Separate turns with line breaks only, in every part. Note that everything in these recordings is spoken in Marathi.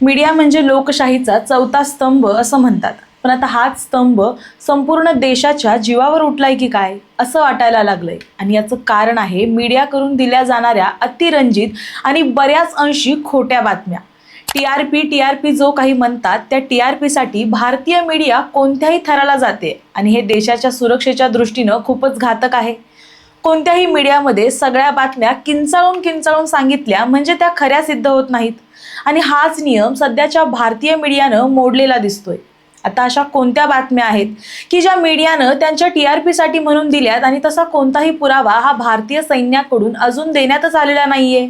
मीडिया म्हणजे लोकशाहीचा चौथा स्तंभ असं म्हणतात. पण आता हाच स्तंभ संपूर्ण देशाच्या जीवावर उठलाय की काय असं वाटायला लागलंय. आणि याचं कारण आहे मीडियाकडून दिल्या जाणाऱ्या अतिरंजित आणि बऱ्याच अंशी खोट्या बातम्या. T R P T R P जो काही म्हणतात त्या टी आर पीसाठी भारतीय मीडिया कोणत्याही थराला जाते आणि हे देशाच्या सुरक्षेच्या दृष्टीनं खूपच घातक आहे. कोणत्याही मीडियामध्ये सगळ्या बातम्या किंचाळून किंचाळून सांगितल्या म्हणजे त्या खऱ्या सिद्ध होत नाहीत. आणि हाच नियम सध्याच्या भारतीय मीडियानं मोडलेला दिसतोय. आता अशा कोणत्या बातम्या आहेत? की ज्या मीडियानं त्यांच्या टी आर पीसाठी म्हणून दिल्यात आणि तसा कोणताही पुरावा हा भारतीय सैन्याकडून अजून देण्यातच आलेला नाहीये.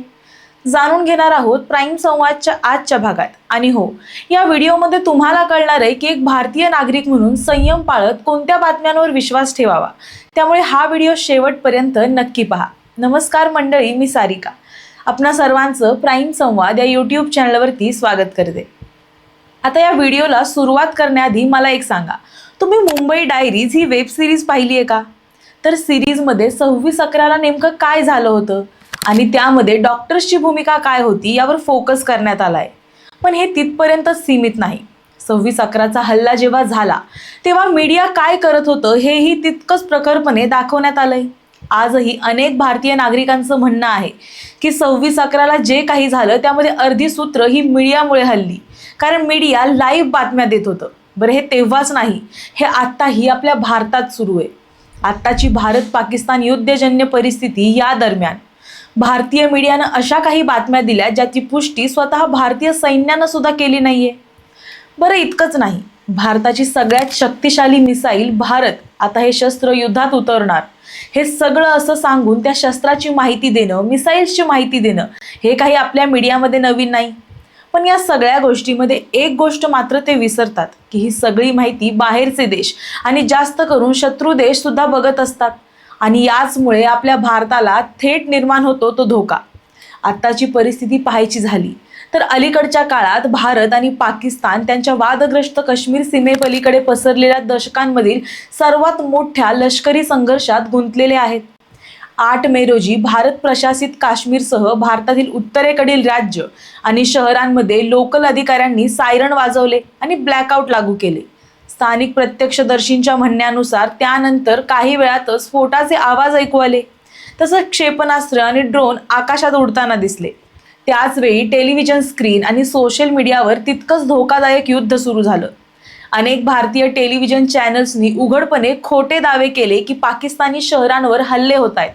जाणून घेणार आहोत प्राईम संवादच्या आजच्या भागात. आणि हो या व्हिडिओमध्ये तुम्हाला कळणार आहे की एक भारतीय नागरिक म्हणून संयम पाळत कोणत्या बातम्यांवर विश्वास ठेवावा? त्यामुळे हा व्हिडिओ शेवटपर्यंत नक्की पहा. नमस्कार मंडळी मी सारिका. आपणा सर्वांचं प्राईम संवाद या यूट्यूब चॅनलवरती स्वागत करते. आता या व्हिडिओला सुरुवात करण्याआधी मला एक सांगा. तुम्ही मुंबई डायरीज ही वेब सिरीज पाहिली आहे का? तर सिरीजमध्ये सव्वीस अकराला नेमकं काय झालं होतं? आणि त्यामध्ये डॉक्टर्सची भूमिका काय होती यावर फोकस करण्यात आला आहे पण हे तिथपर्यंत सीमित नाही. सव्वीस अकराचा हल्ला जेव्हा झाला तेव्हा मीडिया काय करत होतं हेही तितकंच प्रखरपणे दाखवण्यात आलंय. आजही अनेक भारतीय नागरिकांचं म्हणणं आहे की सव्वीस अकराला जे काही झालं त्यामध्ये अर्धी सूत्र ही मीडियामुळे हल्ली. कारण मीडिया लाईव्ह बातम्या देत होतं. बरं हे तेव्हाच नाही. हे आत्ताही आपल्या भारतात सुरू आहे. आत्ताची भारत पाकिस्तान युद्धजन्य परिस्थिती या दरम्यान. भारतीय मीडियानं अशा काही बातम्या दिल्या ज्याची पुष्टी स्वतः भारतीय सैन्यानं सुद्धा केली नाहीये. बरं इतकंच नाही. भारताची सगळ्यात शक्तिशाली मिसाईल भारत. आता हे शस्त्र युद्धात उतरणार. हे सगळं असं सांगून त्या शस्त्राची माहिती देणं मिसाईल्सची माहिती देणं हे काही आपल्या मीडियामध्ये नवीन नाही. पण या सगळ्या गोष्टीमध्ये एक गोष्ट मात्र ते विसरतात की ही सगळी माहिती बाहेरचे देश आणि जास्त करून शत्रू देश सुद्धा बघत असतात. आणि याचमुळे आपल्या भारताला थेट निर्माण होतो तो धोका. आत्ताची परिस्थिती पाहायची झाली. तर अलीकडच्या काळात भारत आणि पाकिस्तान त्यांच्या वादग्रस्त काश्मीर सीमेपलीकडे पसरलेल्या दशकांमधील सर्वात मोठ्या लष्करी संघर्षात गुंतलेले आहेत. आठ मे रोजी भारत प्रशासित काश्मीरसह भारतातील उत्तरेकडील राज्य आणि शहरांमध्ये लोकल अधिकाऱ्यांनी सायरन वाजवले आणि ब्लॅकआउट लागू केले. स्थानिक प्रत्यक्षदर्शींच्या म्हणण्यानुसार त्यानंतर काही वेळातच स्फोटाचे आवाज ऐकू आले. तसंच क्षेपणास्त्र आणि ड्रोन आकाशात उडताना दिसले. त्याचवेळी टेलिव्हिजन स्क्रीन आणि सोशल मीडियावर तितकंच धोकादायक युद्ध सुरू झालं. अनेक भारतीय टेलिव्हिजन चॅनल्सनी उघडपणे खोटे दावे केले की पाकिस्तानी शहरांवर हल्ले होत आहेत.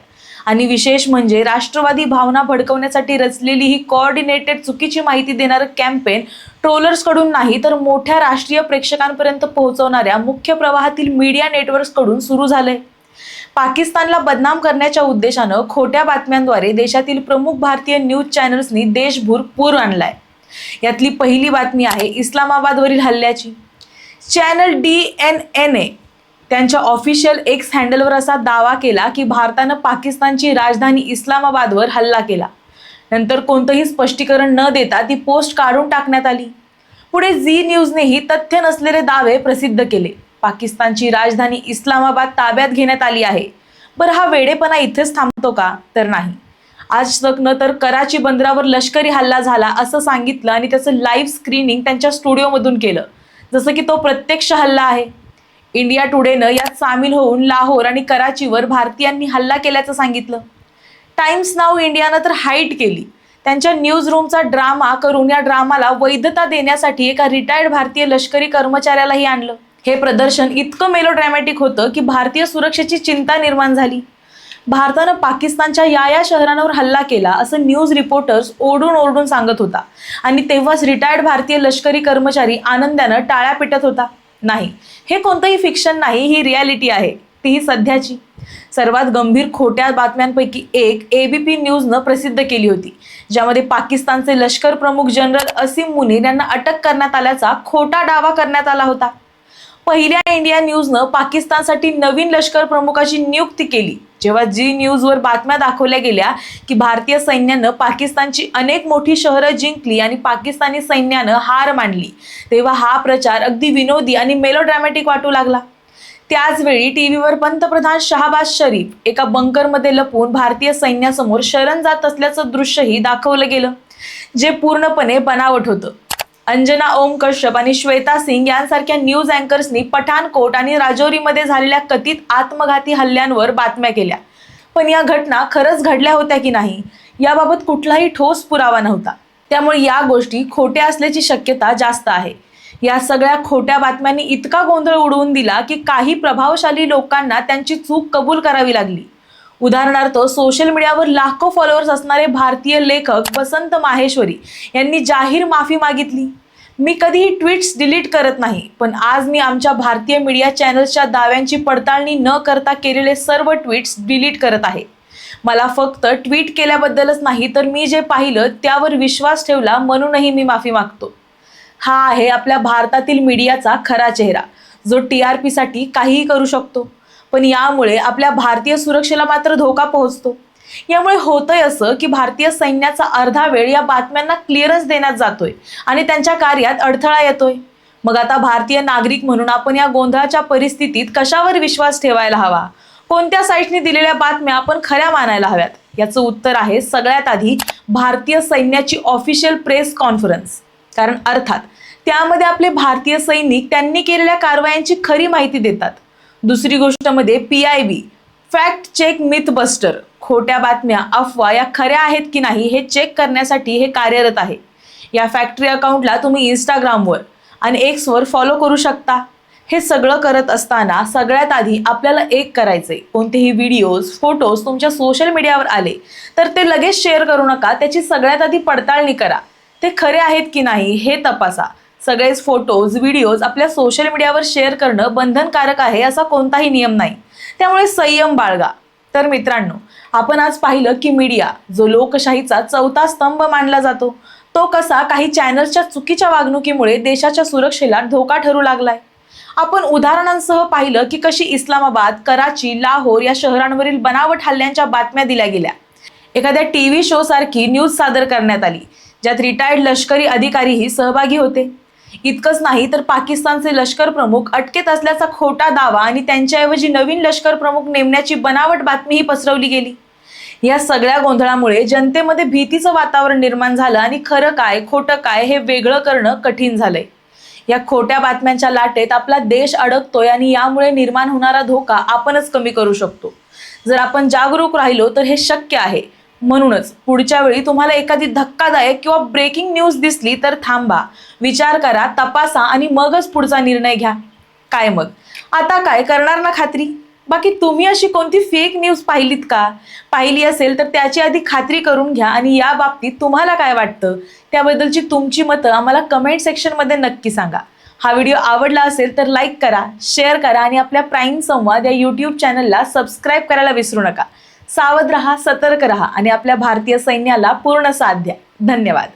आणि विशेष म्हणजे राष्ट्रवादी भावना भडकवण्यासाठी रचलेली ही कोऑर्डिनेटेड चुकीची माहिती देणारं कॅम्पेन ट्रोलर्सकडून नाही तर मोठ्या राष्ट्रीय प्रेक्षकांपर्यंत पोहोचवणाऱ्या मुख्य प्रवाहातील मीडिया नेटवर्क्सकडून सुरू झालंय. पाकिस्तानला बदनाम करण्याच्या उद्देशानं खोट्या बातम्यांद्वारे देशातील प्रमुख भारतीय न्यूज चॅनल्सनी देशभर पूर आणलाय. यातली पहिली बातमी आहे इस्लामाबादवरील हल्ल्याची. Channel D N N A त्यांच्या ऑफिशियल एक्स हँडलवर असा दावा केला की भारतानं पाकिस्तानची राजधानी इस्लामाबादवर हल्ला केला. नंतर कोणतंही स्पष्टीकरण न देता ती पोस्ट काढून टाकण्यात आली. पुढे झी न्यूजनेही तथ्य नसलेले दावे प्रसिद्ध केले. पाकिस्तानची राजधानी इस्लामाबाद ताब्यात घेण्यात आली आहे. बरं हा वेडेपणा इथेच थांबतो का? तर नाही. आज तक न तर कराची बंदरावर लष्करी हल्ला झाला असं सांगितलं आणि त्याचं लाईव्ह स्क्रीनिंग त्यांच्या स्टुडिओमधून केलं. जसं की तो प्रत्यक्ष हल्ला आहे. इंडिया टुडेनं यात सामील होऊन लाहोर आणि कराचीवर भारतीयांनी हल्ला केल्याचं सांगितलं. टाइम्स नाव इंडियानं तर हाईट केली. त्यांच्या न्यूज रूमचा ड्रामा करून या ड्रामाला वैधता देण्यासाठी एका रिटायर्ड भारतीय लष्करी कर्मचाऱ्यालाही आणलं. हे प्रदर्शन इतकं मेलोड्रॅमॅटिक होतं की भारतीय सुरक्षेची चिंता निर्माण झाली. भारतानं पाकिस्तानच्या या या शहरांवर हल्ला केला असं न्यूज रिपोर्टर्स ओरडून ओरडून सांगत होता. आणि तेव्हाच रिटायर्ड भारतीय लष्करी कर्मचारी आनंदानं टाळ्या पिटत होता. नाही हे कोणतंही फिक्शन नाही ही रियालिटी आहे. तीही सध्याची. सर्वात गंभीर खोट्या बातम्यांपैकी एक एबीपी न्यूजनं प्रसिद्ध केली होती. ज्यामध्ये पाकिस्तानचे लष्कर प्रमुख जनरल असीम मुनीर यांना अटक करण्यात आल्याचा खोटा दावा करण्यात आला होता. पहिल्या इंडिया न्यूजनं पाकिस्तानसाठी नवीन लष्कर प्रमुखाची नियुक्ती केली. जेव्हा जी न्यूजवर बातम्या दाखवल्या गेल्या की भारतीय सैन्यानं पाकिस्तानची अनेक मोठी शहरं जिंकली आणि पाकिस्तानी सैन्यानं हार मांडली तेव्हा हा प्रचार अगदी विनोदी आणि मेलोड्रॅमॅटिक वाटू लागला. त्याचवेळी टीव्हीवर पंतप्रधान शहाबाज शरीफ एका बंकरमध्ये लपून भारतीय सैन्यासमोर शरण जात असल्याचं दृश्यही दाखवलं गेलं जे पूर्णपणे बनावट होतं. अंजना ओम कश्यप आणि श्वेता सिंग यांसारख्या न्यूज अँकर्सनी पठाणकोट आणि राजौरीमध्ये झालेल्या कथित आत्मघाती हल्ल्यांवर बातम्या केल्या. पण या घटना खरंच घडल्या होत्या की नाही याबाबत कुठलाही ठोस पुरावा नव्हता. त्यामुळे या गोष्टी खोट्या असल्याची शक्यता जास्त आहे. या सगळ्या खोट्या बातम्यांनी इतका गोंधळ उडवून दिला की काही प्रभावशाली लोकांना त्यांची चूक कबूल करावी लागली. उदाहरणार्थ सोशल मीडियावर लाखो फॉलोअर्स असणारे भारतीय लेखक बसंत माहेश्वरी यांनी जाहीर माफी मागितली. मी कधीही ट्विट्स डिलीट करत नाही पण आज मी आमच्या भारतीय मीडिया चॅनल्सच्या दाव्यांची पडताळणी न करता केलेले सर्व ट्विट्स डिलीट करत आहे. मला फक्त ट्विट केल्याबद्दलच नाही तर मी जे पाहिलं त्यावर विश्वास ठेवला म्हणूनही मी माफी मागतो. हा आहे आपल्या भारतातील मीडियाचा खरा चेहरा जो टी आर पीसाठी काहीही करू शकतो. पण यामुळे आपल्या भारतीय सुरक्षेला मात्र धोका पोहोचतो. यामुळे होतंय असं की भारतीय सैन्याचा अर्धा वेळ या बातम्यांना क्लिअरन्स देण्यात जातोय आणि त्यांच्या कार्यात अडथळा येतोय. मग आता भारतीय नागरिक म्हणून आपण या गोंधळाच्या परिस्थितीत कशावर विश्वास ठेवायला हवा? कोणत्या साईटने दिलेल्या बातम्या आपण खऱ्या मानायला हव्यात? याचं उत्तर आहे सगळ्यात आधी भारतीय सैन्याची ऑफिशियल प्रेस कॉन्फरन्स कारण अर्थात त्यामध्ये आपले भारतीय सैनिक त्यांनी केलेल्या कारवायांची खरी माहिती देतात. दुसरी गोष्टमध्ये P I B fact check myth buster खोट्या बातम्या अफवा या खऱ्या आहेत की नाही हे चेक करण्यासाठी हे कार्यरत आहे. या फॅक्टरी अकाउंटला तुम्ही इंस्टाग्रामवर आणि एक्सवर फॉलो करू शकता. हे सगळं करत असताना सगळ्यात आधी आपल्याला एक करायचंय. कोणतेही व्हिडिओज फोटोज तुमच्या सोशल मीडियावर आले तर ते लगेच शेअर करू नका. त्याची सगळ्यात आधी पडताळणी करा. ते खरे आहेत की नाही हे तपासा. सगळेच फोटोज व्हिडिओज आपल्या सोशल मीडियावर शेअर करणं बंधनकारक आहे असा कोणताही नियम नाही. त्यामुळे संयम बाळगा. तर मित्रांनो आपण आज पाहिलं की मीडिया जो लोकशाहीचा चौथा स्तंभ मानला जातो तो कसा काही चॅनल्सच्या चुकीच्या वागणुकीमुळे देशाच्या सुरक्षेला धोका ठरू लागलाय? आपण उदाहरणांसह पाहिलं की कशी इस्लामाबाद कराची लाहोर या शहरांवरील बनावट हल्ल्यांच्या बातम्या दिल्या गेल्या. एखाद्या टी व्ही शो सारखी न्यूज सादर करण्यात आली ज्यात रिटायर्ड लष्करी अधिकारीही सहभागी होते. इतकंच नाही तर पाकिस्तानचे लष्कर प्रमुख अटकेत असल्याचा खोटा दावा आणि त्यांच्याऐवजी नवीन लष्कर प्रमुख नेमण्याची बनावट बातमीही पसरवली गेली. या सगळ्या गोंधळामुळे जनतेमध्ये भीतीचं वातावरण निर्माण झालं आणि खरं काय खोटं काय हे वेगळं करणं कठीण झालंय. या खोट्या बातम्यांच्या लाटेत आपला देश अडकतोय आणि यामुळे निर्माण होणारा धोका आपणच कमी करू शकतो. जर आपण जागरूक राहिलो तर हे शक्य आहे. म्हणूनच पुढच्या वेळी तुम्हाला एखादी धक्कादायक किंवा ब्रेकिंग न्यूज दिसली तर थांबा. विचार करा तपासा आणि मगच पुढचा निर्णय घ्या. काय मग? आता काय करणार ना खात्री? बाकी तुम्ही अशी कोणती फेक न्यूज पाहिलीत का? पाहिली असेल तर त्याची आधी खात्री करून घ्या आणि या बाबतीत तुम्हाला काय वाटतं? त्याबद्दलची तुमची मतं आम्हाला कमेंट सेक्शनमध्ये नक्की सांगा. हा व्हिडिओ आवडला असेल तर लाईक करा शेअर करा आणि आपल्या प्राईम संवाद या यूट्यूब चॅनलला सबस्क्राईब करायला विसरू नका. सावध रहा सतर्क रहा आणि आपल्या भारतीय सैन्याला पूर्ण साथ द्या. धन्यवाद.